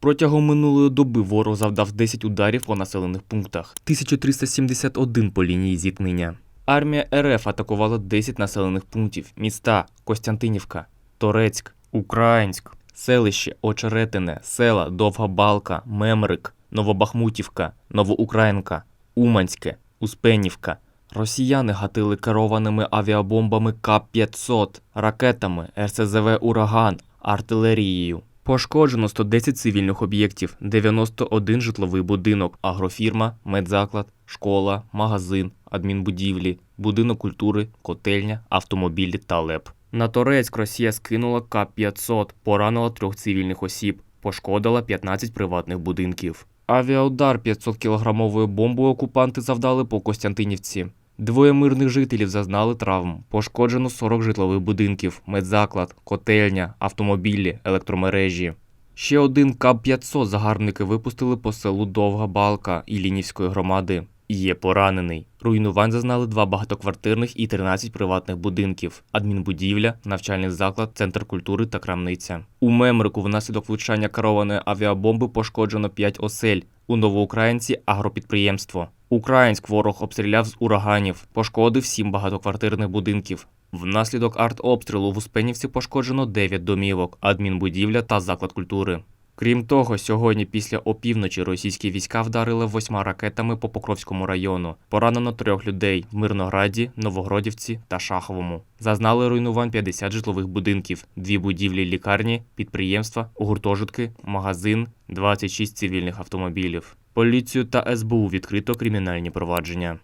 Протягом минулої доби ворог завдав 10 ударів по населених пунктах, 1371 по лінії зіткнення. Армія РФ атакувала 10 населених пунктів: міста Костянтинівка, Торецьк, Українськ, селище Очеретине, села Довга Балка, Мемрик, Новобахмутівка, Новоукраїнка, Уманське, Успенівка. Росіяни гатили керованими авіабомбами К-500, ракетами, РСЗВ Ураган, артилерією. Пошкоджено 110 цивільних об'єктів, 91 житловий будинок, агрофірма, медзаклад, школа, магазин, адмінбудівлі, будинок культури, котельня, автомобілі та ЛЕП. На Торецьк Росія скинула К-500, поранила трьох цивільних осіб, пошкодила 15 приватних будинків. Авіаудар 500-кілограмовою бомбою окупанти завдали по Костянтинівці. Двоє мирних жителів зазнали травм. Пошкоджено 40 житлових будинків, медзаклад, котельня, автомобілі, електромережі. Ще один КАБ-500 загарбники випустили по селу Довга Балка Ілінівської громади. Є поранений. Руйнувань зазнали два багатоквартирних і 13 приватних будинків, адмінбудівля, навчальний заклад, центр культури та крамниця. У Мемрику внаслідок влучання керованої авіабомби пошкоджено 5 осель. У Новоукраїнці агропідприємство. Українськ ворог обстріляв з ураганів, пошкодив 7 багатоквартирних будинків. Внаслідок артобстрілу в Успенівці пошкоджено 9 домівок, адмінбудівля та заклад культури. Крім того, сьогодні після опівночі російські війська вдарили восьма ракетами по Покровському району. Поранено трьох людей в Мирнограді, Новогродівці та Шаховому. Зазнали руйнувань 50 житлових будинків, дві будівлі лікарні, підприємства, гуртожитки, магазин, 26 цивільних автомобілів. Поліцію та СБУ відкрито кримінальні провадження.